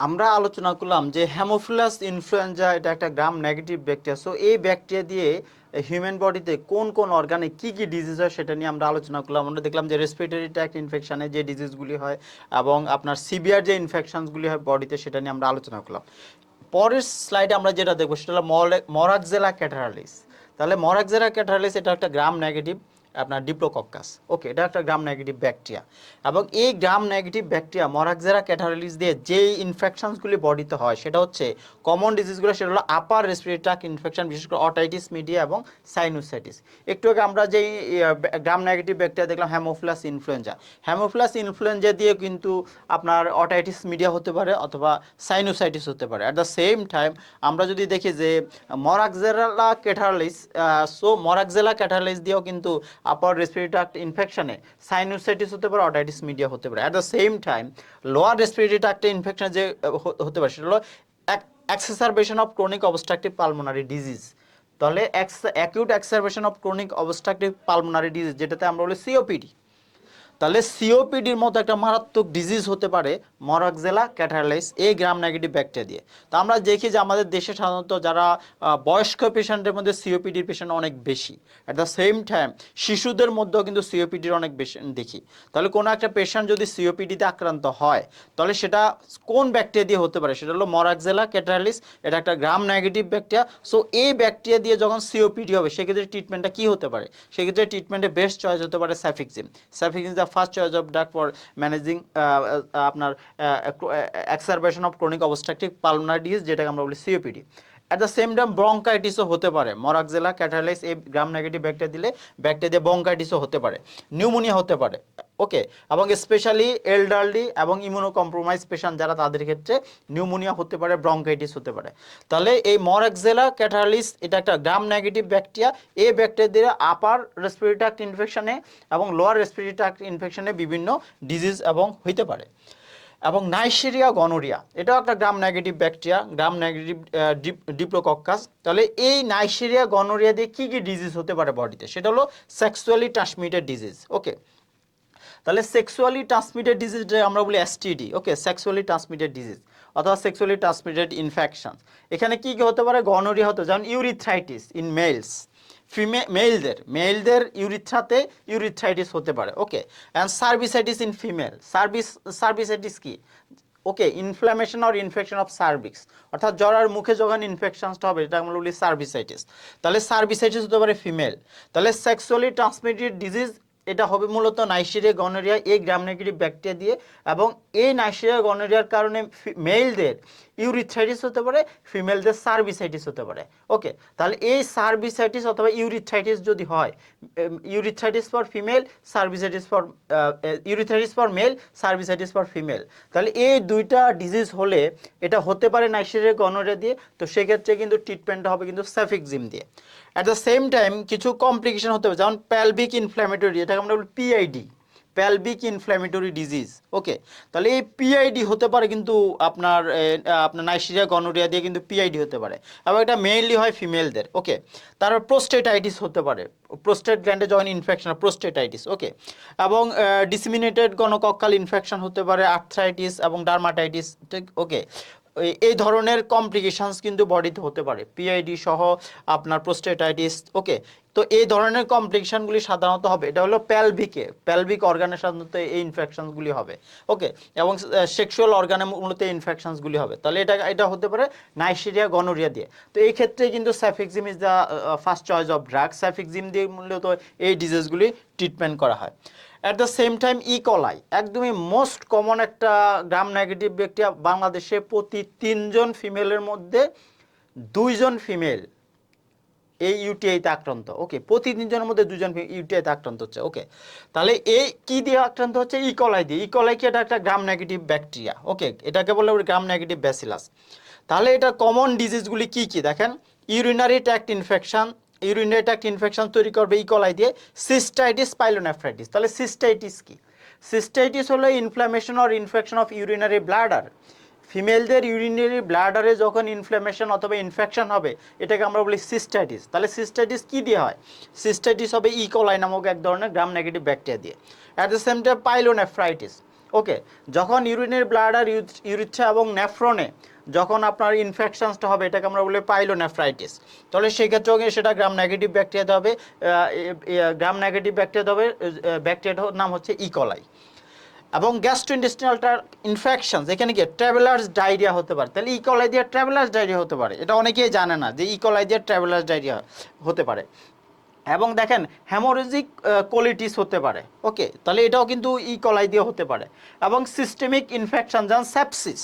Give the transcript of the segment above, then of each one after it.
আমরা আলোচনা করলাম যে হ্যামোফিলাস ইনফ্লুয়েঞ্জা এটা একটা গ্রাম নেগেটিভ ব্যাকটেরিয়া সো এই ব্যাকটেরিয়া দিয়ে হিউম্যান বডিতে কোন কোন অর্গানে কি কি ডিজিজ হয় সেটা নিয়ে আমরা আলোচনা করলাম। আমরা দেখলাম যে রেসপিরেটরি ট্র্যাক্ট ইনফেকশানে যে ডিজিজগুলি হয় এবং আপনার সিভিয়ার যে ইনফেকশানসগুলি হয় বডিতে সেটা নিয়ে আমরা আলোচনা করলাম। পরের স্লাইডে আমরা যেটা দেখব সেটা হলো মরাকজেলা ক্যাটারালিস তাহলে মরাকজেলা ক্যাটারালিস এটা একটা গ্রাম নেগেটিভ আপনার ডিপ্লোকক্কাস ওকে এটা একটা গ্রাম নেগেটিভ ব্যাকটেরিয়া এবং এই গ্রাম নেগেটিভ ব্যাকটেরিয়া মরাকজেরা ক্যাটারালিস দিয়ে যেই ইনফেকশনসগুলি বডিতে হয়, সেটা হচ্ছে কমন ডিজিজগুলো সেটা হলো আপার রেসপিরেটরি ট্র্যাক ইনফেকশন বিশেষ করে অটাইটিস মিডিয়া এবং সাইনোসাইটিস একটু আগে আমরা যেই গ্রাম নেগেটিভ ব্যাকটেরিয়া দেখলাম হ্যামোফ্লাস ইনফ্লুয়েঞ্জা হ্যামোফিলাস ইনফ্লুয়েঞ্জা দিয়ে কিন্তু আপনার অটাইটিস মিডিয়া হতে পারে অথবা সাইনোসাইটিস হতে পারে। অ্যাট দ্য সেম টাইম আমরা যদি দেখি যে মরাকজেলা ক্যাটারালিস সো মরাকজেলা ক্যাটারালিস দিয়েও কিন্তু আপার রেসপিরেটরি ট্র্যাক্ট ইনফেকশনে সাইনোসাইটিস হতে পারে অটাইটিস মিডিয়া হতে পারে। At the same time lower respiratory ট্র্যাক্টে infection যে হতে পারে, সেটা হলো exacerbation of chronic obstructive pulmonary disease তাহলে acute exacerbation of chronic obstructive pulmonary disease যেটাতে আমরা বলি সিওপিডি তাহলে সিওপিডির মতো একটা মারাত্মক ডিজিজ হতে পারে মরাকজেলা ক্যাটারালাইস এই গ্রাম নেগেটিভ ব্যাকটেরিয়া দিয়ে। তো আমরা দেখি যে আমাদের দেশে সাধারণত যারা বয়স্ক পেশেন্টের মধ্যে সিওপিডির পেশেন্ট অনেক বেশি। অ্যাট দ্য সেম টাইম শিশুদের মধ্যেও কিন্তু সিওপিডির অনেক বেশি দেখি। তাহলে কোনো একটা পেশেন্ট যদি সিওপিডিতে আক্রান্ত হয়, তাহলে সেটা কোন ব্যাকটেরিয়া দিয়ে হতে পারে? সেটা হলো মরাকজেলা ক্যাটারালিস এটা একটা গ্রাম নেগেটিভ ব্যাকটেরিয়া সো এই ব্যাকটেরিয়া দিয়ে যখন সিওপিডি হবে, সেক্ষেত্রে ট্রিটমেন্টটা কী হতে পারে? সেক্ষেত্রে ট্রিটমেন্টে বেস্ট চয়েস হতে পারে cefixime. Cefixime the first choice of drug for managing আপনার exacerbation of chronic obstructive pulmonary যেটাকে আমরা বলি COPD at the same time ব্রঙ্কাইটিসও হতে পারে। মরাকজেলা ক্যাটালাইস এই গ্রাম নেগেটিভ ব্যাকটেরিয়া দিলে ব্যাকটেরিয়া দিয়ে ব্রঙ্কাইটিসও হতে পারে। নিউমোনিয়া হতে পারে। ওকে এবং স্পেশালি এল্ডারলি এবং ইমিউনো কম্প্রোমাইজ পেশেন্ট যারা তাদের ক্ষেত্রে নিউমোনিয়া হতে পারে ব্রঙ্কাইটিস হতে পারে। তাহলে এই মরাকজেলা ক্যাটারালিস এটা একটা গ্রাম নেগেটিভ ব্যাকটেরিয়া এই ব্যাকটেরিয়া দিয়ে আপার রেসপিরেটরি ট্র্যাক্ট ইনফেকশনে এবং লোয়ার রেসপিরেটরি ট্র্যাক্ট ইনফেকশনে বিভিন্ন ডিজিজ এবং হইতে পারে। এবং নাইসেরিয়া গনোরিয়া এটাও একটা gram negative bacteria gram negative diplococcus তাহলে এই নাইসেরিয়া গনোরিয়া দিয়ে কী কী ডিজিজ হতে পারে বডিতে সেটা হলো সেক্সুয়ালি ট্রান্সমিটেড ডিজিজ ওকে তাহলে সেক্সুয়ালি ট্রান্সমিটেড ডিজিজ আমরা বলি STD okay sexually transmitted disease অথবা সেক্সুয়ালি ট্রান্সমিটেড ইনফেকশন এখানে কি কি হতে পারে? গনোরিয়া হতে যেমন ইউরিথ্রাইটিস ইন মেলস ফিমে মেলদের মেলদের ইউরিথ্রাতে ইউরিথ্রাইটিস হতে পারে okay and cervicitis in female service cervicitis কি? Okay inflammation or infection of cervix অর্থাৎ জ্বরার মুখে যখন ইনফেকশনসটা হবে, এটা আমরা বলি সার্ভিসাইটিস তাহলে সার্ভিসাইটিস হতে পারে ফিমেল তাহলে সেক্সুয়ালি ট্রান্সমিটেড ডিজিজ এটা হবে মূলত নাইসেরিয়া গনোরিয়া এই গ্রাম নেগেটিভ ব্যাকটেরিয়া দিয়ে এবং এই নাইসেরিয়া গনোরিয়ার কারণে মেলদের ইউরিথ্রাইটিস হতে পারে, ফিমেলদের সার্ভিসাইটিস হতে পারে। ওকে, তাহলে এই সার্ভিসাইটিস অথবা ইউরিথ্রাইটিস যদি হয় urethritis for female, cervicitis for urethritis for male, cervicitis for female. তাহলে এই দুইটা ডিজিজ হলে এটা হতে পারে নাইসেরিয়া গনোরিয়া দিয়ে, তো সেক্ষেত্রে কিন্তু ট্রিটমেন্টটা হবে কিন্তু সাফিক্সিম দিয়ে। অ্যাট দ্য সেম টাইম কিছু কমপ্লিকেশন হতে পারে, যেমন প্যালভিক ইনফ্ল্যামেটরি এটাকে আমরা বলি PID pelvic inflammatory disease okay তাহলে এই পিআইডি হতে পারে কিন্তু আপনার আপনার নাইসিরিয়া, গনোরিয়া দিয়ে কিন্তু পিআইডি হতে পারে। এবং এটা মেইনলি হয় ফিমেলদের ওকে তারপর প্রোস্টেটাইটিস হতে পারে। প্রোস্টেট গ্ল্যান্ডে যখন ইনফেকশন প্রোস্টেটাইটিস ওকে এবং ডিসমিনেটেড গণকক্কাল ইনফেকশন হতে পারে আর্থ্রাইটিস এবং ডার্মাটাইটিস ঠিক ওকে এই- ধরনের কমপ্লিকেশনস কিন্তু বডিতে হতে পারে। পিআইডি সহ আপনার প্রোস্টেটাইটিস ওকে তো এই ধরনের কমপ্লিকেশনগুলি সাধারণত হবে, এটা হলো প্যালভিকে প্যালভিক অর্গানে সাধারণত এই ইনফেকশনসগুলি হবে ওকে এবং সেক্সুয়াল অর্গানে মূলত ইনফেকশনসগুলি হবে। তাহলে এটা এটা হতে পারে নাইসেরিয়া গনোরিয়া দিয়ে। তো এই ক্ষেত্রে কিন্তু cefixime is the first choice of drug cefixime দিয়ে মূলত এই ডিজিজগুলি ট্রিটমেন্ট করা হয়। At the same time E coli একদমই মোস্ট কমন একটা গ্রাম নেগেটিভ ব্যাকটেরিয়া বাংলাদেশে প্রতি তিনজন ফিমেলের মধ্যে দুইজন ফিমেল এই ইউটিআইতে আক্রান্ত। ওকে প্রতি তিনজনের মধ্যে দুজন ইউটিআইতে আক্রান্ত হচ্ছে। ওকে তাহলে এই কি দিয়ে আক্রান্ত হচ্ছে? ইকলাই দিয়ে। ইকলাই কি? এটা একটা গ্রাম নেগেটিভ ব্যাকটেরিয়া ওকে এটাকে বলে গ্রাম নেগেটিভ ব্যাসিলাস তাহলে এটা কমন ডিজিজগুলি কি কি? দেখেন urinary tract infection urinary tract infection তৈরি করবে ইকলাই দিয়ে সিস্টাইটিস পাইলোনেফ্রাইটিস তাহলে সিস্টাইটিস কি? সিস্টাইটিস হলো inflammation or infection of urinary bladder ফিমেলদের urinary ব্লাডারে যখন ইনফ্লামেশন অথবা ইনফেকশন হবে, এটাকে আমরা বলি সিস্টাইটিস তাহলে সিস্টাইটিস কি দিয়ে হয়? সিস্টাইটিস হবে ইকোলাই নামক এক ধরনের গ্রাম নেগেটিভ ব্যাকটেরিয়া দিয়ে। At the same time pyelonephritis okay যখন ইউরিনের ব্লাডার ইউরিথ্রা এবং নেফ্রনে যখন আপনার ইনফেকশনসটা হবে, এটাকে আমরা বলি পাইলোনেফ্রাইটিস তাহলে সেই ক্ষেত্রেও কিন্তু সেটা গ্রাম নেগেটিভ ব্যাকটেরিয়া হবে গ্রাম নেগেটিভ ব্যাকটেরিয়া হবে ব্যাকটেরিয়াটার নাম হচ্ছে ইকলাই এবং গ্যাস্ট্রোইন্টেস্টিনালটার ইনফেকশন যেখানে কি? ট্রাভেলার্স ডায়রিয়া হতে পারে। তাহলে ইকলাই দিয়ে ট্রাভেলার্স ডায়রিয়া হতে পারে। এটা অনেকেই জানে না যে ইকলাই দিয়ে ট্রাভেলার্স ডায়রিয়া হতে পারে। এবং দেখেন হ্যামোরেজিক কোলিটিস হতে পারে। ওকে তাহলে এটাও কিন্তু ইকলাই দিয়ে হতে পারে। এবং সিস্টেমিক ইনফেকশন যেমন সেপসিস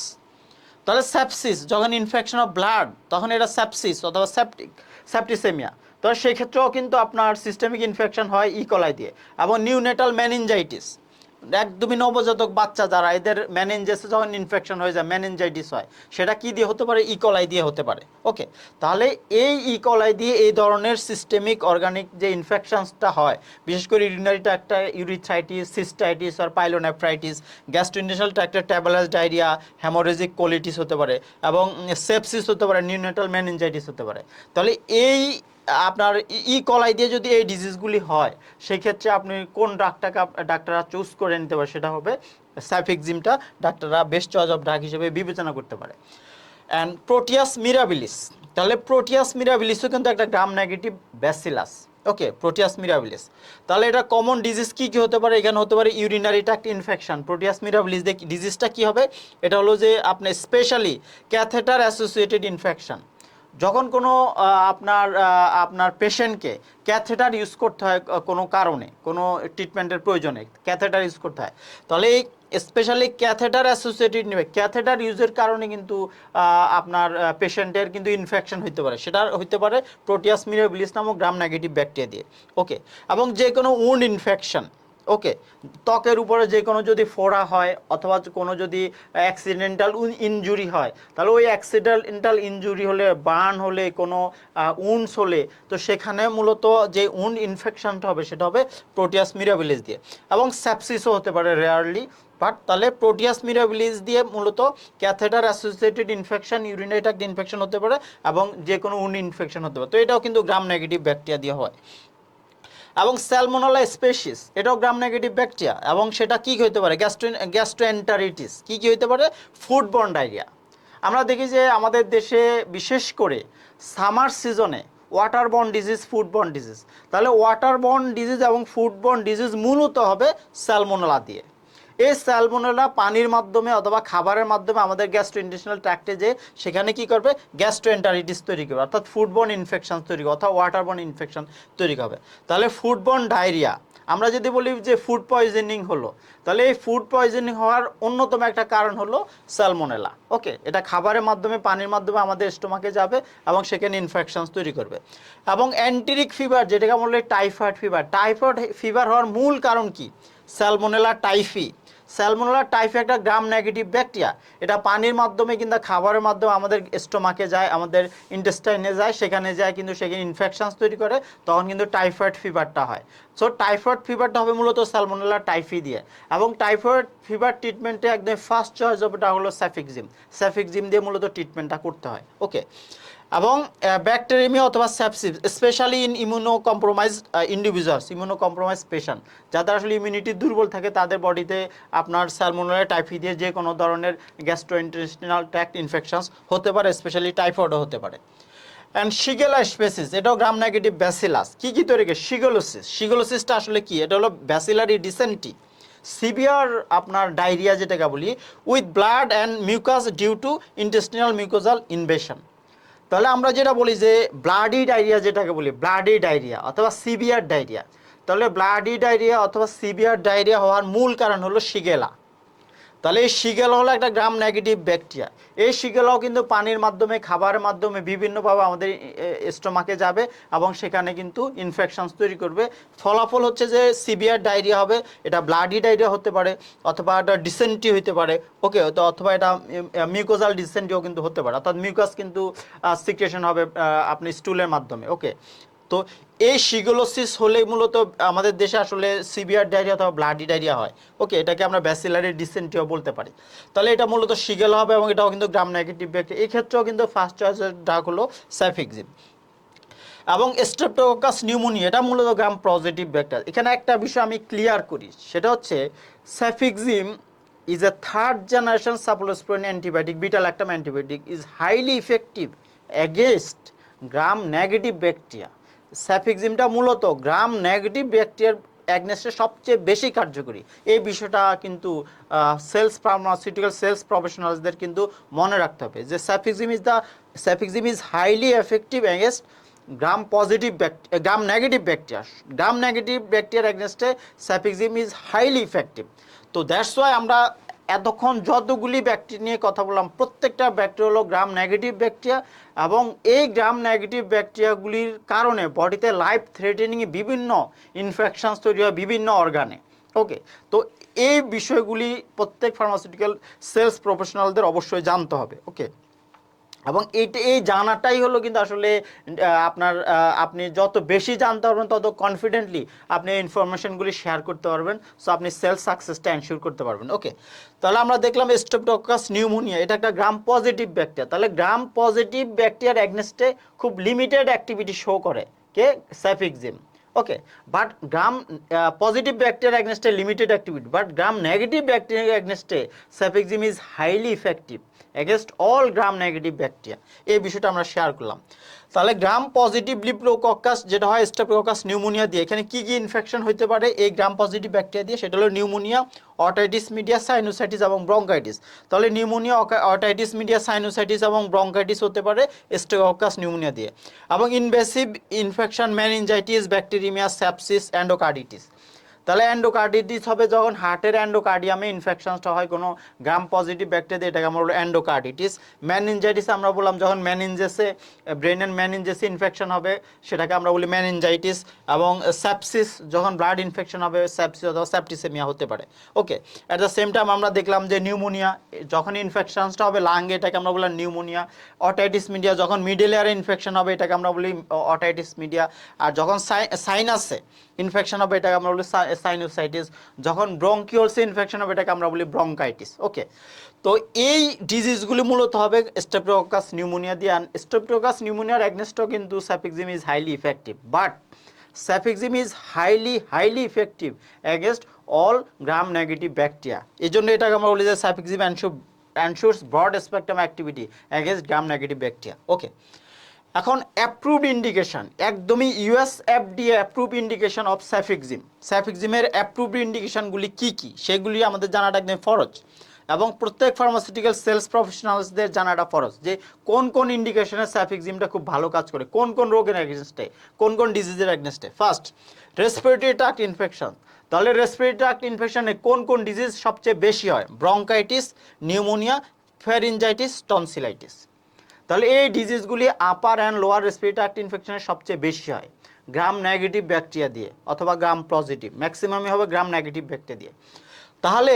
তাহলে সেপসিস যখন ইনফেকশন অফ ব্লাড তখন এটা সেপসিস অথবা সেপটিক সেপটিসেমিয়া তো সেই ক্ষেত্রেও কিন্তু আপনার সিস্টেমিক ইনফেকশন হয় ইকলাই দিয়ে এবং নিউনেটাল ম্যানিনজাইটিস একদমই নবজাতক বাচ্চা যারা, এদের ম্যানেঞ্জাসে যখন ইনফেকশন হয়ে যায় ম্যানেঞ্জাইটিস হয়, সেটা কি দিয়ে হতে পারে? ইকলাই দিয়ে হতে পারে। ওকে তাহলে এই ইকলাই দিয়ে এই ধরনের সিস্টেমিক অর্গানিক যে ইনফেকশনসটা হয়, বিশেষ করে ইউরিনারি একটা ইউরিথ্রাইটিস সিস্টাইটিস আর পাইলোনেফ্রাইটিস গ্যাস্ট্রোইন্টেশনাল ট্র্যাক্টার ট্যাবলাস ডায়রিয়া হ্যামোরেজিক কোলিটিস হতে পারে এবং সেপসিস হতে পারে নিউনেটাল ম্যানেঞ্জাইটিস হতে পারে। তাহলে এই আপনার ই কলাই দিয়ে যদি এই ডিজিজগুলি হয়, সেক্ষেত্রে আপনি কোন ডাক্তারকে ডাক্তাররা চুজ করে নিতে পারে সেটা হবে সাইফিকজিমটা ডাক্তাররা বেস্ট চয়েস অফ ড্রাগ হিসেবে বিবেচনা করতে পারে। অ্যান্ড প্রোটিয়াস মিরাবিলিস তাহলে প্রোটিয়াস মিরাবিলিসও কিন্তু একটা gram negative bacillus okay Proteus mirabilis তাহলে এটা কমন ডিজিজ কী কী হতে পারে? এখানে হতে পারে urinary tract infection Proteus mirabilis ডিজিজটা কী হবে? এটা হলো যে আপনি স্পেশালি ক্যাথেটার অ্যাসোসিয়েটেড ইনফেকশন যখন কোনো আপনার আপনার পেশেন্টকে ক্যাথেটার ইউজ করতে হয় কোনো কারণে, কোনো ট্রিটমেন্টের প্রয়োজনে ক্যাথেটার ইউজ করতে হয়, তাহলে এই স্পেশালি ক্যাথেটার অ্যাসোসিয়েটেড নেবে। ক্যাথেটার ইউজের কারণে কিন্তু আপনার পেশেন্টের কিন্তু ইনফেকশন হতে পারে। সেটা হতে পারে প্রোটিয়াস মিরাবিলিস নামক গ্রাম নেগেটিভ ব্যাকটেরিয়া দিয়ে। ওকে এবং যে কোনো উন্ড ইনফেকশন ওকে ত্বকের উপরে যে কোনো যদি ফোড়া হয় অথবা কোনো যদি অ্যাক্সিডেন্টাল ইনজুরি হয়, তাহলে ওই অ্যাক্সিডেন্টাল ইনজুরি হলে বার্ন হলে, কোনো উন্ডস হলে, তো সেখানে মূলত যে উন্ড ইনফেকশনটা হবে সেটা হবে প্রোটিয়াস মিরাবিলিস দিয়ে। এবং স্যাপসিসও হতে পারে রেয়ারলি বাট তাহলে প্রোটিয়াস মিরাবিলিস দিয়ে মূলত catheter associated infection urinary tract infection হতে পারে এবং যে কোনো উন্ড ইনফেকশন হতে পারে। তো এটাও কিন্তু গ্রাম নেগেটিভ ব্যাকটেরিয়া দিয়ে হয়। এবং স্যালমোনালা স্পেসিস এটাও গ্রাম নেগেটিভ ব্যাকটেরিয়া এবং সেটা কী হতে পারে? গ্যাস্ট্রো গ্যাস্ট্রোএন্টারিটিস কী কী হতে পারে? ফুডবর্ন ডায়রিয়া আমরা দেখি যে আমাদের দেশে বিশেষ করে সামার সিজনে water waterborne disease foodborne disease তাহলে ওয়াটার ওয়াটারবর্ন ডিজিজ এবং ফুডবর্ন ডিজিজ মূলত হবে স্যালমোনালা দিয়ে। এই স্যালমোনেলা পানির মাধ্যমে অথবা খাবারের মাধ্যমে আমাদের গ্যাস্ট্রোইন্টেশনাল ট্র্যাক্টে যে সেখানে কি করবে? গ্যাস্ট্রোএন্টারিটিস তৈরি করবে। অর্থাৎ ফুডবর্ন ইনফেকশন তৈরি করবে, অথবা ওয়াটারবর্ন ইনফেকশন তৈরি হবে তাহলে ফুডবর্ন ডায়রিয়া আমরা যদি বলি যে ফুড পয়জনিং হলো, তাহলে এই ফুড পয়জনিং হওয়ার অন্যতম একটা কারণ হলো স্যালমোনেলা। ওকে এটা খাবারের মাধ্যমে, পানির মাধ্যমে আমাদের স্টোমাকে যাবে এবং সেখানে ইনফেকশন তৈরি করবে। এবং অ্যান্টিরিক ফিভার যেটাকে আমরা বলি টাইফয়েড ফিভার টাইফয়েড ফিভার হওয়ার মূল কারণ কি? স্যালমোনেলা টাইফি স্যালমোনেলা টাইফি একটা গ্রাম নেগেটিভ ব্যাকটেরিয়া এটা পানির মাধ্যমে কিংবা খাবারের মাধ্যমে আমাদের স্টোমাকে যায়, আমাদের ইন্টেস্টাইনে যায়, সেখানে যায় কিন্তু সেখানে ইনফেকশনস তৈরি করে, তখন কিন্তু টাইফয়েড ফিভারটা হয়। সো টাইফয়েড ফিভারটা হবে মূলত স্যালমোনেলা টাইফি দিয়ে এবং টাইফয়েড ফিভার ট্রিটমেন্টে একদম ফার্স্ট চয়েস হবে এটা হলো স্যাফিকজিম স্যাফিকজিম দিয়ে মূলত ট্রিটমেন্টটা করতে হয়। ওকে এবং ব্যাকটেরিয়ামিয়া অথবা sepsis specially in immuno compromise individuals immuno compromise patient যাদের আসলে ইমিউনিটি দুর্বল থাকে, তাদের বডিতে আপনার স্যালমোনারা টাইফি দিয়ে যে কোনো ধরনের গ্যাস্ট্রোইন্টেস্টিনাল ট্র্যাক্ট ইনফেকশনস হতে পারে স্পেশালি টাইফয়েডও হতে পারে। অ্যান্ড শিগেলা স্পেসিস এটাও গ্রাম নেগেটিভ ব্যাসিলাস কি কি তৈরি শিগোলোসিস শিগোলোসিসটা আসলে কি? এটা হলো ব্যাসিলারি ডিসেন্টি সিভিয়ার আপনার ডায়রিয়া যেটাকে বলি with blood and mucus due to intestinal mucosal invasion তাহলে আমরা যেটা বলি যে ব্লাডি ডায়রিয়া যেটাকে বলি ব্লাডি ডায়রিয়া অথবা সিভিয়ার ডায়রিয়া তাহলে ব্লাডি ডায়রিয়া অথবা সিভিয়ার ডায়রিয়া হওয়ার মূল কারণ হলো শিগেলা। তাহলে এই শিগেলা হলো একটা গ্রাম নেগেটিভ ব্যাকটেরিয়া এই শিগেলাও কিন্তু পানির মাধ্যমে, খাবারের মাধ্যমে বিভিন্নভাবে আমাদের স্টোমাকে যাবে এবং সেখানে কিন্তু ইনফেকশনস তৈরি করবে। ফলাফল হচ্ছে যে সিভিয়ার ডায়রিয়া হবে, এটা ব্লাডি ডায়রিয়া হতে পারে অথবা এটা ডিসেন্টি হতে পারে। ওকে তো অথবা এটা মিউকোজাল ডিসেন্টিও কিন্তু হতে পারে। অর্থাৎ মিউকাস কিন্তু সিক্রেশন হবে আপনি স্টুলের মাধ্যমে। ওকে তো এই সিগোলোসিস হলে মূলত আমাদের দেশে আসলে সিভিয়ার ডায়রিয়া অথবা ব্লাডি ডায়রিয়া হয়। ওকে, এটাকে আমরা ব্যাসিলারি ডিসেন্টিও বলতে পারি। তাহলে এটা মূলত শিগেল হবে এবং এটাও কিন্তু গ্রাম নেগেটিভ ব্যাকটেরিয়া। এই ক্ষেত্রেও কিন্তু ফার্স্ট চয়েসের ডাক হলো স্যাফিক্সিম এবং স্ট্রেপ্টোকাস নিউমোনিয়া এটা মূলত গ্রাম পজিটিভ ব্যাকটেরিয়া এখানে একটা বিষয় আমি ক্লিয়ার করি, সেটা হচ্ছে cefixime is a third generation cephalosporin antibiotic beta lactam antibiotic is highly effective against gram negative bacteria স্যাফিক্সিমটা মূলত গ্রাম নেগেটিভ ব্যাকটেরিয়ার অ্যাগনেস্টে সবচেয়ে বেশি কার্যকরী। এই বিষয়টা কিন্তু সেলস ফার্মাসিউটিক্যাল সেলস প্রফেশনালসদের কিন্তু মনে রাখতে হবে যে cefixime is the, cefixime is highly effective against gram positive gram negative bacteria. Gram negative ব্যাকটেরিয়ার অ্যাগনেস্টে স্যাফিক্সিম ইজ হাইলি ইফেক্টিভ। তো দ্যাটস ওয়াই আমরা এতক্ষণ যতগুলি ব্যাকটেরিয়া নিয়ে কথা বললাম, প্রত্যেকটা ব্যাকটেরিয়া হলো গ্রাম নেগেটিভ ব্যাকটেরিয়া এবং এই গ্রাম নেগেটিভ ব্যাকটেরিয়াগুলির কারণে বডিতে লাইফ থ্রেটেনিং বিভিন্ন ইনফেকশানস তৈরি হয় বিভিন্ন অর্গানে ওকে তো এই বিষয়গুলি প্রত্যেক ফার্মাসিউটিক্যাল সেলস প্রফেশনালদের অবশ্যই জানতে হবে। ওকে এবং এইটা এই জানাটাই হলো কিন্তু আসলে আপনার আপনি যত বেশি জানতে পারবেন, তত কনফিডেন্টলি আপনি ইনফরমেশনগুলি শেয়ার করতে পারবেন। সো আপনি সেলফ সাকসেসটা এনশিওর করতে পারবেন। ওকে তাহলে আমরা দেখলাম স্টেপটকাস নিউমোনিয়া এটা একটা গ্রাম পজিটিভ ব্যাকটেরিয়া তাহলে গ্রাম পজিটিভ ব্যাকটেরিয়ার অ্যাগনেস্টে খুব লিমিটেড অ্যাক্টিভিটি শো করে। কে cefixime okay but gram positive bacteria অ্যাগনেস্টে limited activity but gram negative bacteria অ্যাগনেস্টে cefixime is highly effective against all gram negative bacteria এই বিষয়টা আমরা শেয়ার করলাম। তাহলে গ্রাম পজিটিভ লিপ্রোকক্কাস যেটা হয় স্টেপোকক্কাস নিউমোনিয়া দিয়ে, এখানে কি কি ইনফেকশন হতে পারে? এই গ্রাম পজিটিভ ব্যাকটেরিয়া দিয়ে, সেটা হলো নিউমোনিয়া অটাইটিস মিডিয়া সাইনোসাইটিস এবং ব্রঙ্কাইটিস তাহলে নিউমোনিয়া অটাইটিস মিডিয়া সাইনোসাইটিস এবং ব্রঙ্কাইটিস হতে পারে স্টেপোকক্কাস নিউমোনিয়া দিয়ে। এবং invasive infection meningitis bacteraemia sepsis endocarditis তাহলে অ্যান্ডোকার্ডিটিস হবে যখন হার্টের অ্যান্ডোকার্ডিয়ামে ইনফেকশনসটা হয়, কোনো গ্রাম পজিটিভ ব্যাকটেরিয়া এটাকে আমরা বলব অ্যান্ডোকার্ডিটিস ম্যানিনজাইটিস আমরা বললাম যখন ম্যানিনজেসে ব্রেনের ম্যানিনজেসে ইনফেকশন হবে, সেটাকে আমরা বলি ম্যানিনজাইটিস এবং সেপসিস যখন ব্লাড ইনফেকশন হবে সেপসিস অথবা সেপটিসেমিয়া হতে পারে। Okay at the same time আমরা দেখলাম যে নিউমোনিয়া যখন ইনফেকশনসটা হবে লাঙ্গে এটাকে আমরা বললাম নিউমোনিয়া অটাইটিস মিডিয়া যখন মিডল এয়ারে ইনফেকশন হবে, এটাকে আমরা বলি অটাইটিস মিডিয়া আর যখন সাইনাসে ইনফেকশন হবে এটাকে আমরা বলি সাইনোসাইটিস যখন ব্রঙ্কিওলসে ইনফেকশন হবে এটাকে আমরা বলি ব্রঙ্কাইটিস ওকে তো এই ডিজিজগুলি মূলত হবে স্টেপ্টোকাস নিউমোনিয়া দিয়ে স্টেপ্টোকাস নিউমোনিয়ার অ্যাগনেস্টও কিন্তু cefixime is highly effective but cefixime is highly highly effective against all gram negative bacteria এই জন্য এটাকে আমরা বলি যে cefixime অ্যানশো ensures broad spectrum activity against gram negative bacteria okay এখন অ্যাপ্রুভড ইন্ডিকেশন একদমই US FDA approve indication of cefixime স্যাফিক্সিমের approved ইন্ডিকেশনগুলি কি কি? সেগুলি আমাদের জানাটা একদম ফরজ। এবং প্রত্যেক ফার্মাসিউটিক্যাল সেলস প্রফেশনালসদের জানাটা ফরজ যে কোন কোন ইন্ডিকেশনে স্যাফিক্সিমটা খুব ভালো কাজ করে, কোন কোন রোগের অ্যাগেনস্টে কোন কোন ডিজিজের অ্যাগেনস্টে ফার্স্ট রেসপিরেটরি ট্রাক্ট ইনফেকশন তাহলে রেসপিরেটরি ট্রাক্ট ইনফেকশনে কোন কোন ডিজিজ সবচেয়ে বেশি হয়? ব্রঙ্কাইটিস নিউমোনিয়া ফেরিনজাইটিস টনসিলাইটিস তাহলে এই ডিজিজগুলি আপার অ্যান্ড লোয়ার রেসপিরেটরি ইনফেকশনের সবচেয়ে বেশি হয়। গ্রাম নেগেটিভ ব্যাকটেরিয়া দিয়ে অথবা গ্রাম পজিটিভ ম্যাক্সিমামই হবে গ্রাম নেগেটিভ ব্যাকটেরিয়া দিয়ে। তাহলে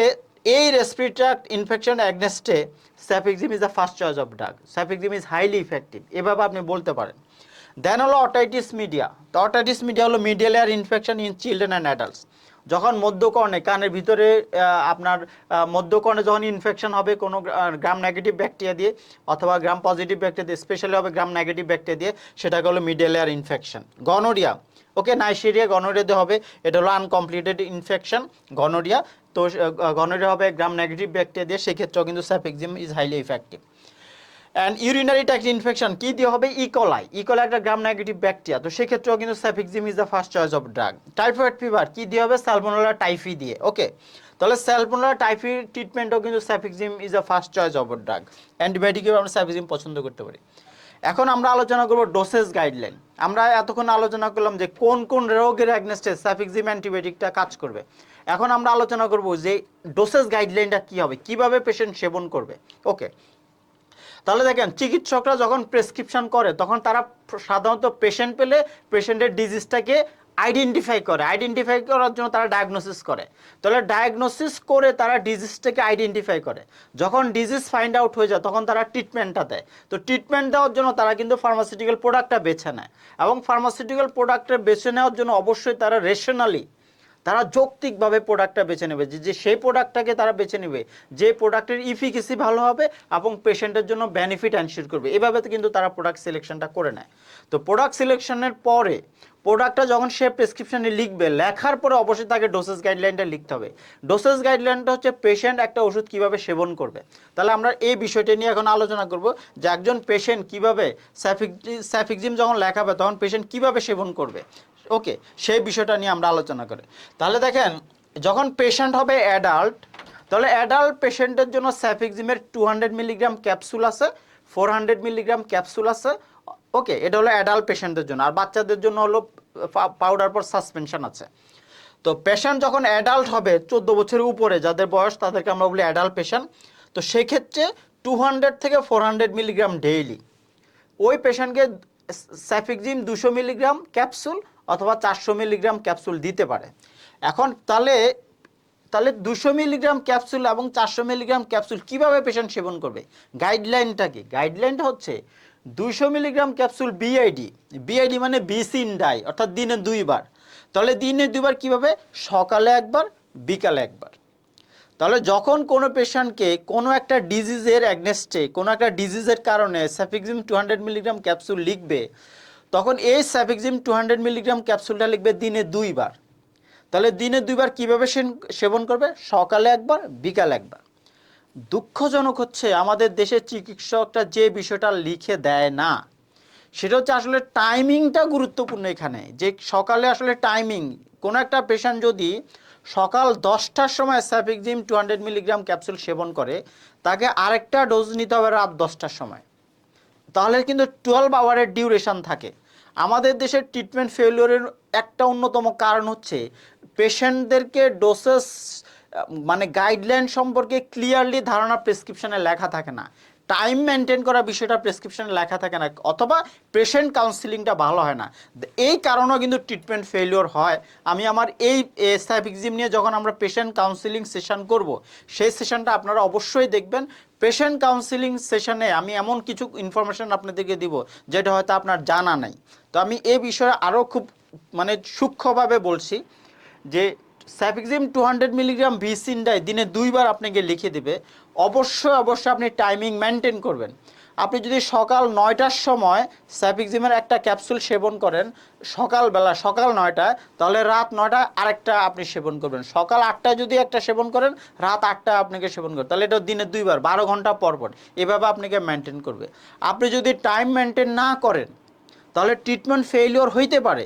এই respiratory tract infection অ্যাগনেস্টে cefixime is the first choice of drug cefixime is highly effective এভাবে আপনি বলতে পারেন। দেন হলো অটাইটিস মিডিয়া তো অটাইটিস মিডিয়া হলো medial infection in children and adults যখন মধ্যকর্ণে, কানের ভিতরে আপনার মধ্যকর্ণে যখন ইনফেকশন হবে কোনো গ্রাম নেগেটিভ ব্যাকটেরিয়া দিয়ে অথবা গ্রাম পজিটিভ ব্যাকটেরিয়া দিয়ে স্পেশালি হবে গ্রাম নেগেটিভ ব্যাকটেরিয়া দিয়ে, সেটাকে হলো middle ear infection gonorrhoea okay Neisseria gonorrhoea দিয়ে হবে, এটা হলো আনকমপ্লিটেড ইনফেকশন গনোরিয়া তো গনোরিয়া হবে গ্রাম নেগেটিভ ব্যাকটেরিয়া দিয়ে, সেক্ষেত্রেও কিন্তু cefixime is highly effective and urinary tract infection কি দিয়ে হবে? ইকোলাই ইকোলাই একটা গ্রাম নেগেটিভ ব্যাকটেরিয়া তো সেক্ষেত্রেও কিন্তু cefixime is the first choice of drug typhoid fever কি দিয়ে হবে? স্যালমোনেলা টাইফি দিয়ে ওকে তাহলে স্যালমোনেলা টাইফি ট্রিটমেন্টও কিন্তু cefixime is the first choice of drug অ্যান্টিবায়োটিকেও আমরা স্যাফিক্সিম পছন্দ করতে পারি। এখন আমরা আলোচনা করব ডোসেজ গাইডলাইন আমরা এতক্ষণ আলোচনা করলাম যে কোন কোন রোগের অ্যাগনেস্টে স্যাফিক্সিম অ্যান্টিবায়োটিকটা কাজ করবে। এখন আমরা আলোচনা করব যে ডোসেজ গাইডলাইনটা কি হবে? কীভাবে পেশেন্ট সেবন করবে? ওকে তাহলে দেখেন, চিকিৎসকরা যখন প্রেসক্রিপশন করে, তখন তারা সাধারণত পেশেন্ট পেলে পেশেন্টের ডিজিজটাকে আইডেন্টিফাই করে। আইডেন্টিফাই করার জন্য তারা ডায়াগনোসিস করে। তাহলে ডায়াগনোসিস করে তারা ডিজিজটাকে আইডেন্টিফাই করে। যখন ডিজিজ ফাইন্ড আউট হয়ে যায়, তখন তারা ট্রিটমেন্টটা দেয়। তো ট্রিটমেন্ট দেওয়ার জন্য তারা কিন্তু ফার্মাসিউটিক্যাল প্রোডাক্টটা বেছে নেয়। এবং ফার্মাসিউটিক্যাল প্রোডাক্টটা বেছে নেওয়ার জন্য অবশ্যই তারা রেশনালি তারা যৌক্তিকভাবে প্রোডাক্টটা বেছে নেবে। যে সেই প্রোডাক্টটাকে তারা বেছে নেবে, যে প্রোডাক্টের ইফিকেসি ভালো হবে এবং পেশেন্টের জন্য বেনিফিট অ্যানশিওর করবে। এভাবে কিন্তু তারা প্রোডাক্ট সিলেকশনটা করে নেয়। তো প্রোডাক্ট সিলেকশনের পরে প্রোডাক্টটা যখন সে প্রেসক্রিপশানে লিখবে, লেখার পরে অবশ্যই তাকে ডোসেস গাইডলাইনটা লিখতে হবে। ডোসেস গাইডলাইনটা হচ্ছে পেশেন্ট একটা ওষুধ কীভাবে সেবন করবে। তাহলে আমরা এই বিষয়টা নিয়ে এখন আলোচনা করব যে, একজন পেশেন্ট কীভাবে স্যাফিকজিম যখন লেখাবে, তখন পেশেন্ট কীভাবে সেবন করবে। ওকে, সেই বিষয়টা নিয়ে আমরা আলোচনা করি। তাহলে দেখেন, যখন পেশেন্ট হবে অ্যাডাল্ট তাহলে অ্যাডাল্ট পেশেন্টের জন্য স্যাফিকজিমের টু হান্ড্রেড মিলিগ্রাম ক্যাপসুল আছে ফোর হান্ড্রেড মিলিগ্রাম ক্যাপসুল আছে। ওকে, এটা হলো অ্যাডাল্ট পেশেন্টদের জন্য। আর বাচ্চাদের জন্য হলো পাউডার পর সাসপেনশন আছে। তো পেশেন্ট যখন অ্যাডাল্ট হবে, চোদ্দ বছরের উপরে, যাদের বয়স, তাদেরকে আমরা বলি অ্যাডাল্ট পেশেন্ট তো সেক্ষেত্রে টু হান্ড্রেড থেকে ফোর হান্ড্রেড মিলিগ্রাম ডেইলি ওই পেশেন্টকে স্যাফিকজিম দুশো মিলিগ্রাম ক্যাপসুল অথবা চারশো মিলিগ্রাম ক্যাপসুল দিতে পারে। এখন তাহলে তাহলে দুশো মিলিগ্রাম ক্যাপসুল এবং চারশো মিলিগ্রাম ক্যাপসুল কীভাবে পেশেন্ট সেবন করবে? গাইডলাইনটা কি? গাইডলাইনটা হচ্ছে দুশো মিলিগ্রাম ক্যাপসুল বিআইডি বিআইডি মানে বিসিন ডাই অর্থাৎ দিনে দুইবার। তাহলে দিনে দুইবার কীভাবে? সকালে একবার, বিকালে একবার। তাহলে যখন কোনো পেশেন্টকে কোনো একটা ডিজিজের অ্যাগনেস্টে কোনো একটা ডিজিজের কারণে cefixime two hundred milligram capsule লিখবে তখন এই স্যাফিক্সিম টু হান্ড্রেড মিলিগ্রাম ক্যাপসুলটা লিখবে দিনে দুইবার। তাহলে দিনে দুইবার কীভাবে সেবন করবে? সকালে একবার, বিকালে একবার। দুঃখজনক হচ্ছে আমাদের দেশের চিকিৎসকরা যে বিষয়টা লিখে দেয় না, সেটা হচ্ছে আসলে টাইমিংটা গুরুত্বপূর্ণ এখানে। যে সকালে আসলে টাইমিং কোনো একটা পেশেন্ট যদি সকাল দশটার সময় cefixime two hundred milligram capsule সেবন করে, তাকে আরেকটা ডোজ নিতে হবে রাত দশটার সময়। তাহলে কিন্তু টুয়েলভ আওয়ারের ডিউরেশন থাকে। আমাদের দেশের ট্রিটমেন্ট ফেলিওরের একটা অন্যতম কারণ হচ্ছে পেশেন্টদেরকে ডোসেস মানে গাইডলাইন সম্পর্কে ক্লিয়ারলি ধারণা প্রেসক্রিপশানে লেখা থাকে না। টাইম মেনটেন করা বিষয়টা প্রেসক্রিপশানে লেখা থাকে না, অথবা পেশেন্ট কাউন্সিলিংটা ভালো হয় না। এই কারণেও কিন্তু ট্রিটমেন্ট ফেলিওর হয়। আমি আমার এই স্যাফিক্সিম নিয়ে যখন আমরা পেশেন্ট কাউন্সিলিং সেশন করব, সেই সেশনটা আপনারা অবশ্যই দেখবেন। পেশেন্ট কাউন্সিলিং সেশনে আমি এমন কিছু ইনফরমেশন আপনাদেরকে দিব যেটা হয়তো আপনার জানা নাই। তো আমি এ বিষয়ে আরও খুব মানে সূক্ষ্মভাবে বলছি যে স্যাফিক্সিম টু হান্ড্রেড মিলিগ্রাম ভিসিনডায় দিনে দুইবার আপনাকে লিখে দেবে। অবশ্যই অবশ্যই আপনি টাইমিং মেনটেন করবেন। আপনি যদি সকাল নয়টার সময় স্যাফিক্সিমের একটা ক্যাপসুল সেবন করেন, সকালবেলা, সকাল নয়টায়, তাহলে রাত নয়টায় আরেকটা আপনি সেবন করবেন। সকাল আটটায় যদি একটা সেবন করেন, রাত আটটায় আপনাকে সেবন করেন তাহলে এটা দিনে দুইবার, বারো ঘণ্টা পর পর। এভাবে আপনাকে মেনটেন করবে। আপনি যদি টাইম মেনটেন না করেন, তাহলে ট্রিটমেন্ট ফেলিওর হইতে পারে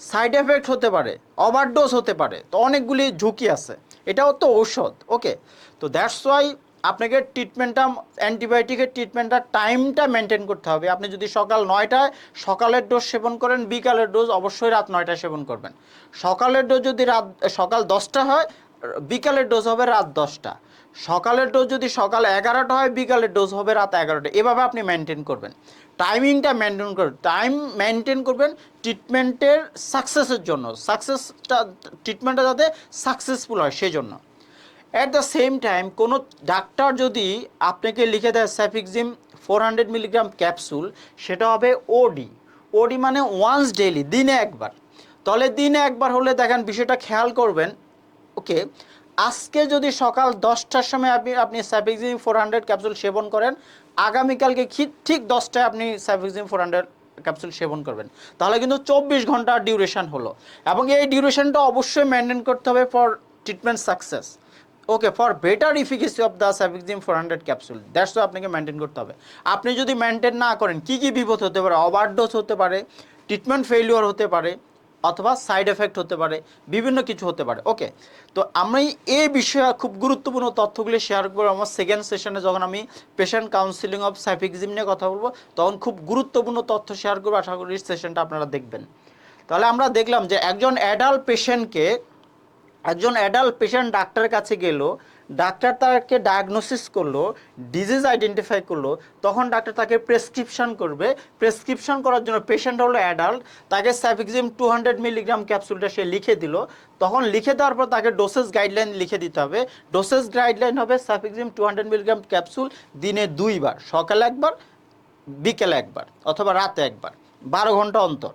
সাইড এফেক্ট হতে পারে ওভারডোজ হতে পারে। তো অনেকগুলি ঝুঁকি আছে। এটাও তো ঔষধ ওকে তো দ্যাটস ওয়াই আপনাকে ট্রিটমেন্টটা অ্যান্টিবায়োটিকের ট্রিটমেন্টটা টাইমটা মেনটেন করতে হবে। আপনি যদি সকাল নয়টায় সকালের ডোজ সেবন করেন, বিকালের ডোজ অবশ্যই রাত নয়টায় সেবন করবেন। সকালের ডোজ যদি রাত, সকাল দশটা হয়, বিকালের ডোজ হবে রাত দশটা। সকালের ডোজ যদি সকাল এগারোটা হয়, বিকালের ডোজ হবে রাত এগারোটা। এভাবে আপনি মেনটেন করবেন। টাইমিংটা মেনটেন করবেন। টাইম মেনটেন করবেন ট্রিটমেন্টের সাকসেসের জন্য। সাকসেসটা ট্রিটমেন্টটা যাতে সাকসেসফুল হয় সেই জন্য অ্যাট দ্য সেম টাইম কোনো ডাক্তার যদি আপনাকে লিখে দেয় cefixime four hundred milligram capsule সেটা হবে ওডি ওডি মানে ওয়ান্স ডেইলি দিনে একবার। তাহলে দিনে একবার হলে দেখেন বিষয়টা খেয়াল করবেন। ওকে, আজকে যদি সকাল দশটার সময় আপনি আপনি স্যাফিক্সিম ফোর হান্ড্রেড ক্যাপসুল সেবন করেন, আগামীকালকে ঠিক দশটায় আপনি স্যাফিক্সিম ফোর হান্ড্রেড ক্যাপসুল সেবন করবেন। তাহলে কিন্তু চব্বিশ ঘণ্টার ডিউরেশন হলো। এবং এই ডিউরেশনটা অবশ্যই মেনটেন করতে হবে for treatment success okay for better efficacy of the cefixime four hundred capsule that's আপনাকে মেনটেন করতে হবে। আপনি যদি মেনটেন না করেন, কি কি বিপদ হতে পারে? ওভারডোজ হতে পারে ট্রিটমেন্ট ফেলিওর হতে পারে, অথবা সাইড এফেক্ট হতে পারে, বিভিন্ন কিছু হতে পারে। ওকে তো আমি এই বিষয়ে খুব গুরুত্বপূর্ণ তথ্যগুলি শেয়ার করব। আমার সেকেন্ড সেশনে যখন আমি পেশেন্ট কাউন্সিলিং অফ সাইফিক্সিম নিয়ে কথা বলব, তখন খুব গুরুত্বপূর্ণ তথ্য শেয়ার করব। আশা করি সেশনটা আপনারা দেখবেন। তাহলে আমরা দেখলাম যে একজন অ্যাডাল্ট পেশেন্টকে একজন অ্যাডাল্ট পেশেন্ট ডাক্তারের কাছে গেল ডাক্তার তাকে ডায়াগনোসিস করল ডিজিজ আইডেন্টিফাই করল, তখন ডাক্তার তাকে প্রেসক্রিপশন করবে। প্রেসক্রিপশন করার জন্য পেশেন্ট হলো অ্যাডাল্ট তাকে স্যাফিক্সিম টু হান্ড্রেড মিলিগ্রাম ক্যাপসুলটা সে লিখে দিল। তখন লিখে দেওয়ার পর তাকে ডোসেস গাইডলাইন লিখে দিতে হবে। ডোসেস গাইডলাইন হবে cefixime two hundred milligram capsule দিনে দুইবার, সকালে একবার, বিকেলে একবার, অথবা রাতে একবার, বারো ঘণ্টা অন্তর।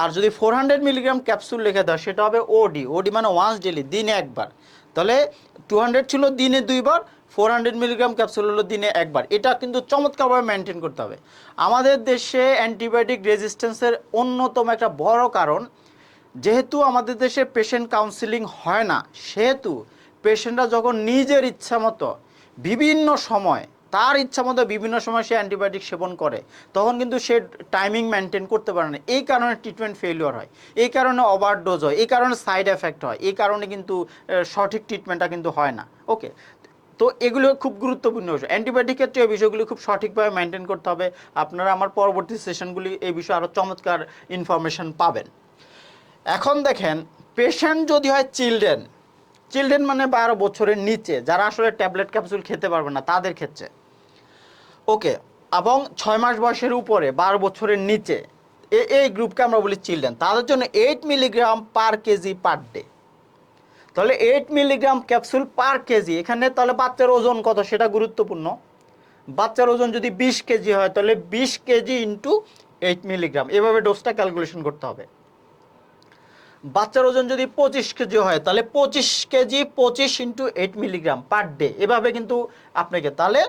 আর যদি ফোর হান্ড্রেড মিলিগ্রাম ক্যাপসুল লিখে দেওয়া সেটা হবে ওডি ওডি মানে ওয়ান্স ডেলি দিনে একবার। তাহলে টু হান্ড্রেড ছিল দিনে দুইবার ফোর হান্ড্রেড মিলিগ্রাম ক্যাপসুল হলো দিনে একবার। এটা কিন্তু চমৎকারভাবে মেনটেন করতে হবে। আমাদের দেশে অ্যান্টিবায়োটিক রেজিস্ট্যান্সের অন্যতম একটা বড় কারণ, যেহেতু আমাদের দেশে পেশেন্ট কাউন্সিলিং হয় না, সেহেতু পেশেন্টরা যখন নিজের ইচ্ছা মতো বিভিন্ন সময় তার ইচ্ছা মতো বিভিন্ন সময় সে অ্যান্টিবায়োটিক সেবন করে, তখন কিন্তু সে টাইমিং মেনটেন করতে পারে না। এই কারণে ট্রিটমেন্ট ফেলিওর হয়, এই কারণে ওভারডোজ হয়, এই কারণে সাইড এফেক্ট হয়, এই কারণে কিন্তু সঠিক ট্রিটমেন্টটা কিন্তু হয় না। ওকে তো এগুলো খুব গুরুত্বপূর্ণ বিষয়। অ্যান্টিবায়োটিক ক্ষেত্রে এই বিষয়গুলি খুব সঠিকভাবে মেনটেন করতে হবে। আপনারা আমার পরবর্তী সেশনগুলি এই বিষয়ে আরও চমৎকার ইনফরমেশন পাবেন। এখন দেখেন পেশেন্ট যদি হয় চিলড্রেন চিলড্রেন মানে বারো বছরের নিচে, যারা আসলে ট্যাবলেট ক্যাপসুল খেতে পারবে না, তাদের ক্ষেত্রে। ওকে, এবং ছয় মাস বয়সের উপরে, বারো বছরের নিচে এই গ্রুপকে আমরা বলি চিলড্রেন। তাদের জন্য eight milligram per KG per day তাহলে eight milligram capsule per KG এখানে তাহলে বাচ্চার ওজন কত? সেটা গুরুত্বপূর্ণ। বাচ্চার ওজন যদি বিশ কেজি হয়, তাহলে বিশ কেজি ইন্টু এইট মিলিগ্রাম এভাবে ডোজটা ক্যালকুলেশন করতে হবে। বাচ্চার ওজন যদি পঁচিশ কেজি হয়, তাহলে পঁচিশ কেজি পঁচিশ into eight milligram per day এভাবে কিন্তু আপনাকে, তাহলে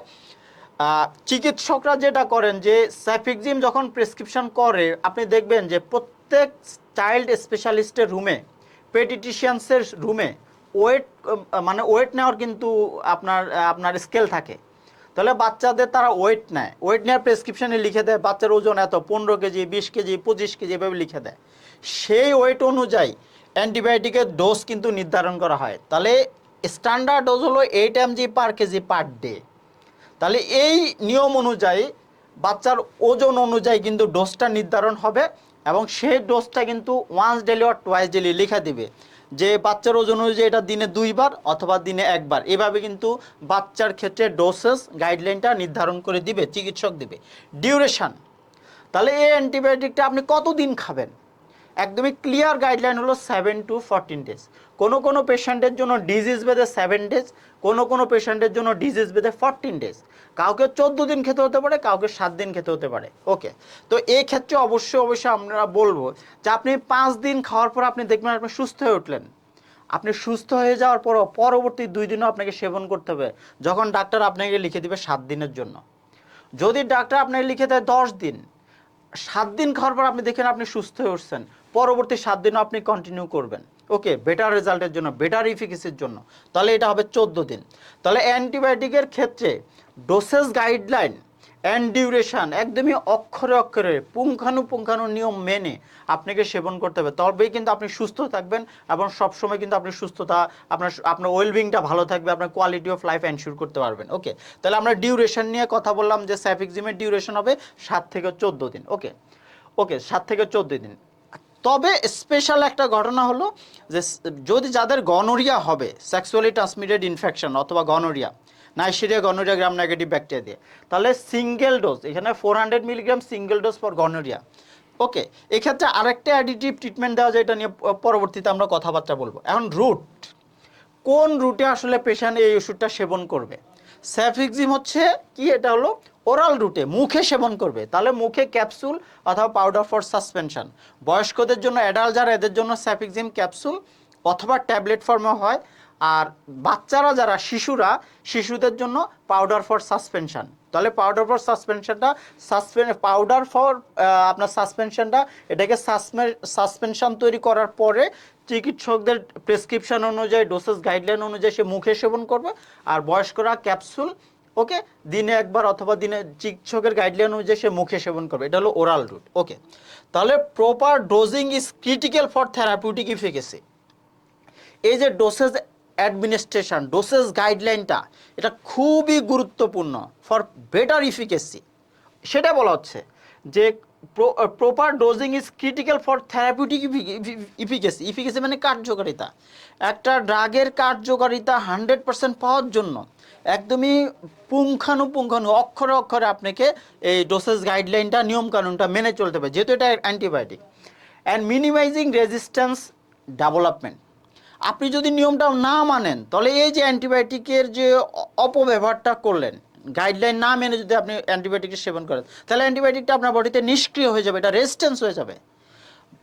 চিকিৎসকরা যেটা করেন যে স্যাফিকজিম যখন প্রেসক্রিপশন করে, আপনি দেখবেন যে প্রত্যেক চাইল্ড স্পেশালিস্টের রুমে, পেডিটিশিয়ানসের রুমে, ওয়েট মানে ওয়েট নেওয়ার কিন্তু আপনার আপনার স্কেল থাকে। তাহলে বাচ্চাদের তারা ওয়েট নেয়। ওয়েট নেওয়ার প্রেসক্রিপশনে লিখে দেয়, বাচ্চার ওজন এত, পনেরো কেজি, বিশ কেজি, পঁচিশ কেজি, এভাবে লিখে দেয়। সেই ওয়েট অনুযায়ী অ্যান্টিবায়োটিকের ডোজ কিন্তু নির্ধারণ করা হয়। তাহলে স্ট্যান্ডার্ড ডোজ হলো eight M G per KG per day তাহলে এই নিয়ম অনুযায়ী বাচ্চার ওজন অনুযায়ী কিন্তু ডোজটা নির্ধারণ হবে এবং সেই ডোজটা কিন্তু once daily or twice daily লিখে দিবে যে বাচ্চার ওজন অনুযায়ী এটা দিনে দুইবার অথবা দিনে একবার। এভাবে কিন্তু বাচ্চার ক্ষেত্রে ডোসেস গাইডলাইনটা নির্ধারণ করে দিবে, চিকিৎসক দিবে। ডিউরেশন তাহলে এই অ্যান্টিবায়োটিকটা আপনি কতদিন খাবেন? একদমই ক্লিয়ার গাইডলাইন হলো সেভেন টু ফোরটিন ডেজ কোনো কোনো পেশেন্টের জন্য ডিজিজ বেঁধে সেভেন ডেজ কোনো কোনো পেশেন্টের জন্য ডিজিজ বেঁধে ফোরটিন ডেজ কাউকে চোদ্দ দিন খেতে হতে পারে, কাউকে সাত দিন খেতে হতে পারে। ওকে তো এই ক্ষেত্রে অবশ্যই অবশ্যই আমরা বলব যে আপনি পাঁচ দিন খাওয়ার পর আপনি দেখবেন আপনি সুস্থ হয়ে উঠলেন। আপনি সুস্থ হয়ে যাওয়ার পরও পরবর্তী দুই দিনও আপনাকে সেবন করতে হবে, যখন ডাক্তার আপনাকে লিখে দিবে সাত দিনের জন্য। যদি ডাক্তার আপনাকে লিখে দেয় দশ দিন, সাত দিন খাওয়ার পর আপনি দেখেন আপনি সুস্থ হয়ে উঠছেন, পরবর্তী সাত দিনও আপনি কন্টিনিউ করবেন। ওকে বেটার রেজাল্টের জন্য বেটার ইফিকেসির জন্য। তাহলে এটা হবে চোদ্দ দিন। তাহলে অ্যান্টিবায়োটিকের ক্ষেত্রে ডোসেস গাইডলাইন অ্যান্ড ডিউরেশন একদমই অক্ষরে অক্ষরে, পুঙ্খানুপুঙ্খানু নিয়ম মেনে আপনাকে সেবন করতে হবে। তবেই কিন্তু আপনি সুস্থ থাকবেন এবং সবসময় কিন্তু আপনি সুস্থতা, আপনার আপনার ওয়েলবিংটা ভালো থাকবে, আপনার কোয়ালিটি অফ লাইফ এনশিওর করতে পারবেন। ওকে, তাহলে আমরা ডিউরেশন নিয়ে কথা বললাম যে স্যাফিক্সিমের ডিউরেশন হবে সাত থেকে চোদ্দ দিন। ওকে ওকে, সাত থেকে চোদ্দ দিন। তবে স্পেশাল একটা ঘটনা হলো যে যদি যাদের গনোরিয়া হবে সেক্সুয়ালি ট্রান্সমিটেড ইনফেকশন অথবা gonorrhoea Neisseria gonorrhoea gram negative bacteria দিয়ে তাহলে সিঙ্গেল ডোজ এখানে four hundred milligram single dose for gonorrhoea okay এক্ষেত্রে আরেকটা অ্যাডিটিভ ট্রিটমেন্ট দেওয়া যায়, এটা নিয়ে পরবর্তীতে আমরা কথাবার্তা বলব। এখন রুট কোন রুটে আসলে পেশেন্ট এই ওষুধটা সেবন করবে? স্যাফিক্সিম হচ্ছে কি? এটা হলো ওরাল রুটে মুখে সেবন করবে। তাহলে মুখে ক্যাপসুল অথবা পাউডার ফর সাসপেনশন বয়স্কদের জন্য অ্যাডাল্ট যারা, এদের জন্য স্যাফিক্সিম ক্যাপসুল অথবা ট্যাবলেট ফর্মে হয়। আর বাচ্চারা যারা, শিশুরা, শিশুদের জন্য পাউডার ফর সাসপেনশন তাহলে পাউডার ফর সাসপেনশনটা সাসপেন পাউডার ফর আপনার সাসপেনশনটা এটাকে সাসপেনশন তৈরি করার পরে চিকিৎসকদের প্রেসক্রিপশন অনুযায়ী ডোসেস গাইডলাইন অনুযায়ী সে মুখে সেবন করবে। আর বয়স্করা ক্যাপসুল ওকে দিনে একবার অথবা দিনে চিকিৎসকের গাইডলাইন অনুযায়ী সে মুখে সেবন করবে। এটা হলো ওরাল রুট ওকে তাহলে proper dosing is critical for therapeutic efficacy এই যে ডোসেজ অ্যাডমিনিস্ট্রেশন ডোসেজ গাইডলাইনটা এটা খুবই গুরুত্বপূর্ণ ফর বেটার ইফিকেসি সেটা বলা হচ্ছে যে proper dosing is critical for therapeutic efficacy efficacy মানে কার্যকারিতা। একটা ড্রাগের কার্যকারিতা হান্ড্রেড পার্সেন্ট পাওয়ার জন্য একদমই পুঙ্খানুপুঙ্খানু অক্ষরে অক্ষরে আপনাকে এই ডোসেজ গাইডলাইনটা নিয়মকানুনটা মেনে চলতে হবে। যেহেতু এটা antibiotic and minimising resistance development আপনি যদি নিয়মটা না মানেন, তাহলে এই যে অ্যান্টিবায়োটিকের যে অপব্যবহারটা করলেন গাইডলাইন না মেনে যদি আপনি অ্যান্টিবায়োটিকের সেবন করেন, তাহলে অ্যান্টিবায়োটিকটা আপনার বডিতে নিষ্ক্রিয় হয়ে যাবে, এটা রেজিস্ট্যান্স হয়ে যাবে।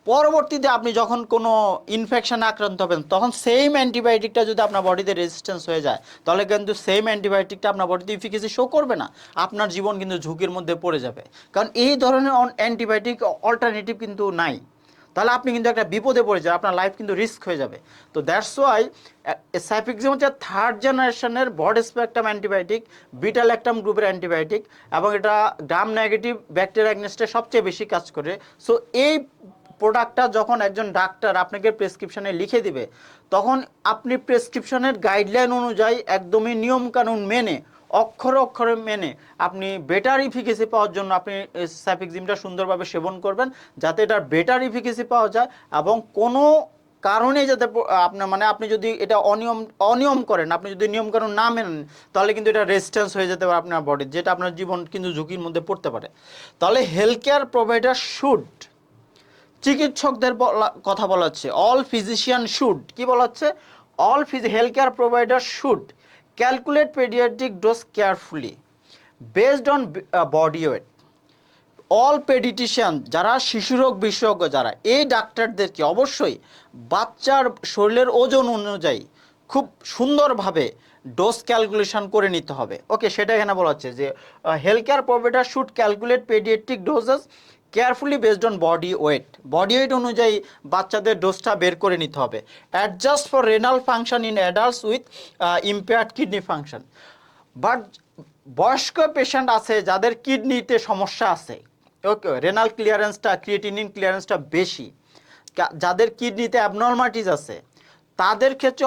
পরবর্তীতে আপনি যখন কোনো ইনফেকশনে আক্রান্ত হবেন, তখন সেম অ্যান্টিবায়োটিকটা যদি আপনার বডিতে রেজিস্ট্যান্স হয়ে যায়, তাহলে কিন্তু সেম অ্যান্টিবায়োটিকটা আপনার বডিতে ইফিকেসি শো করবে না। আপনার জীবন কিন্তু ঝুঁকির মধ্যে পড়ে যাবে। কারণ এই ধরনের অ্যান্টিবায়োটিক অল্টারনেটিভ কিন্তু নাই। তাহলে আপনি কিন্তু একটা বিপদে পড়ে যাবেন, আপনার লাইফ কিন্তু রিস্ক হয়ে যাবে। তো দ্যাটস ওয়াই সাইফিক্সিম হচ্ছে থার্ড জেনারেশনের broad spectrum antibiotic beta lactam গ্রুপের অ্যান্টিবায়োটিক এবং এটা গ্রাম নেগেটিভ ব্যাকটেরিয়া অ্যাগনেস্টে সবচেয়ে বেশি কাজ করে। সো এই প্রোডাক্টটা যখন একজন ডাক্তার আপনাকে প্রেসক্রিপশানে লিখে দিবে, তখন আপনি প্রেসক্রিপশনের গাইডলাইন অনুযায়ী একদমই নিয়মকানুন মেনে, অক্ষরে অক্ষরে মেনে আপনি বেটার ইফিকেসি পাওয়ার জন্য আপনি স্যাফিক্সিমটা সুন্দরভাবে সেবন করবেন, যাতে এটার বেটার ইফিকেসি পাওয়া যায় এবং কোনো কারণে যাতে আপনার মানে আপনি যদি এটা অনিয়ম অনিয়ম করেন, আপনি যদি নিয়মকানুন না মেনেন, তাহলে কিন্তু এটা রেজিস্ট্যান্স হয়ে যেতে পারে আপনার বডির যেটা আপনার জীবন কিন্তু ঝুঁকির মধ্যে পড়তে পারে। তাহলে হেলথ কেয়ার প্রোভাইডার শুড চিকিৎসকদের কথা বলা হচ্ছে অল ফিজিশিয়ান শুড কি বলা হচ্ছে? All fees health care provider should calculate pediatric dose carefully based on body weight all pediatrician যারা শিশুরোগ বিশেষজ্ঞ, যারা, এই ডাক্তারদেরকে অবশ্যই বাচ্চার শরীরের ওজন অনুযায়ী খুব সুন্দরভাবে ডোজ ক্যালকুলেশন করে নিতে হবে। ওকে সেটা এখানে বলা হচ্ছে যে health care provider should calculate pediatric doses carefully based on body weight body weight অনুযায়ী বাচ্চাদের ডোজটা বের করে নিতে হবে। Adjust for renal function in adults with impaired kidney function but বয়স্ক পেশেন্ট আছে, যাদের কিডনিতে সমস্যা আছে। ওকে রেনাল ক্লিয়ারেন্সটা ক্রিয়েটিনিন ক্লিয়ারেন্সটা বেশি। যাদের কিডনিতে অ্যাবনর্মালিটিস আছে, তাদের ক্ষেত্রে